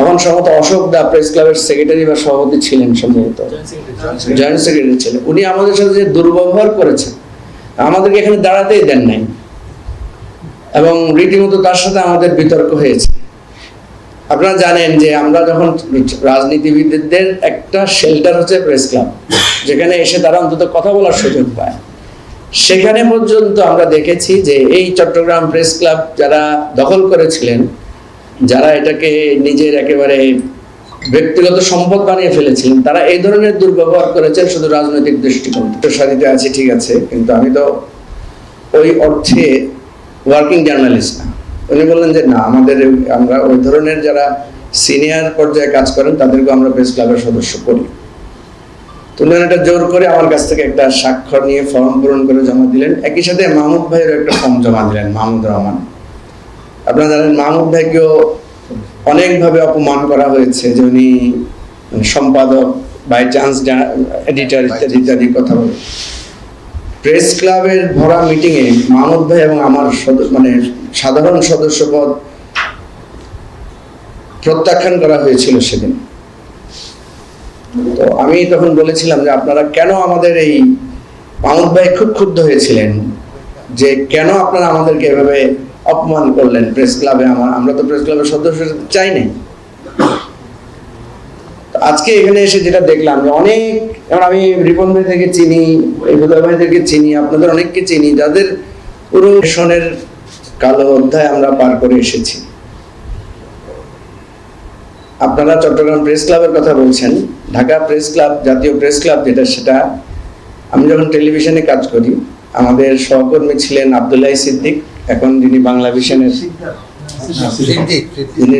তখন সম্ভবত অশোক দা প্রেস ক্লাবের সেক্রেটারি বা সভাপতি ছিলেন সম্ভবত। জয়েন্ট সেক্রেটারি ছিলেন। উনি আমাদের সাথে যে দুর্ব্যবহার করেছেন আমাদেরকে এখানে দাঁড়াতেই দেন নাই। এবং রীতিমতো তার সাথে আমাদের বিতর্ক হয়েছে। আপনারা জানেন যে আমরা যখন রাজনীতিবিদদের একটা শেল্টার হচ্ছে প্রেস ক্লাব যেখানে এসে তারা অন্তত কথা বলার সুযোগ পায়। সেখানে পর্যন্ত আমরা দেখেছি যে এই চট্টগ্রাম প্রেস ক্লাব যারা দখল করেছিলেন যারা এটাকে নিজের একেবারে ব্যক্তিগত সম্পদ বানিয়ে ফেলেছিলেন, তারা এই ধরনের দুর্ব্যবহার করেছেন শুধু রাজনৈতিক দৃষ্টিকোণ সারিতে আছে, ঠিক আছে, কিন্তু আমি তো ওই অর্থে ওয়ার্কিং জার্নালিস্ট না। উনি বললেন যে, না, আমাদের আমরা ওই ধরনের যারা সিনিয়র পর্যায়ে কাজ করেন তাদেরকে আমরা প্রেস ক্লাবের সদস্য করি। উনি এটা জোর করে আমার কাছ থেকে একটা স্বাক্ষর নিয়ে ফর্ম পূরণ করে জমা দিলেন। একই সাথে মাহমুদ ভাইয়ের একটা ফর্ম জমা দিলেন মাহমুদ রহমান। আপনারা জানেন মাহমুদ ভাইকেও অনেকভাবে অপমান করা হয়েছে যে উনি সম্পাদক বাই চান্স এডিটর ইত্যাদি ইত্যাদি কথা বলে। প্রেস ক্লাবের ভরা মিটিং এ মাহমুদ ভাই এবং আমার মানে সাধারণ সদস্য পদ প্রত্যাখ্যান করা হয়েছিল সেদিন। তো আমি তখন বলেছিলাম যে আপনারা কেন আমাদের এই মাহমুদ ভাই খুব ক্ষুব্ধ হয়েছিলেন? যে কেন আপনারা আমাদেরকে এভাবে অপমান করলেন প্রেস ক্লাবে আমার, আমরা তো প্রেস ক্লাবের সদস্য চাই নাই। আজকে এখানে এসে যেটা দেখলাম যে অনেক যেমন আমি রিপন ভাই থেকে চিনি হুদয় ভাইদেরকে চিনি, আপনাদের অনেককে চিনি, যাদের পুরো সনের কালো অধ্যায় আমরা পার করে এসেছি। আপনারা চট্টগ্রাম প্রেস ক্লাবের কথা বলছেন, ঢাকা প্রেস ক্লাব জাতীয় প্রেস ক্লাব যেটা, সেটা আমি যখন টেলিভিশনে কাজ করি, আমাদের সহকর্মী ছিলেন আবদুল্লাহ সিদ্দিক এখন যিনি বাংলা ভিশনের যিনি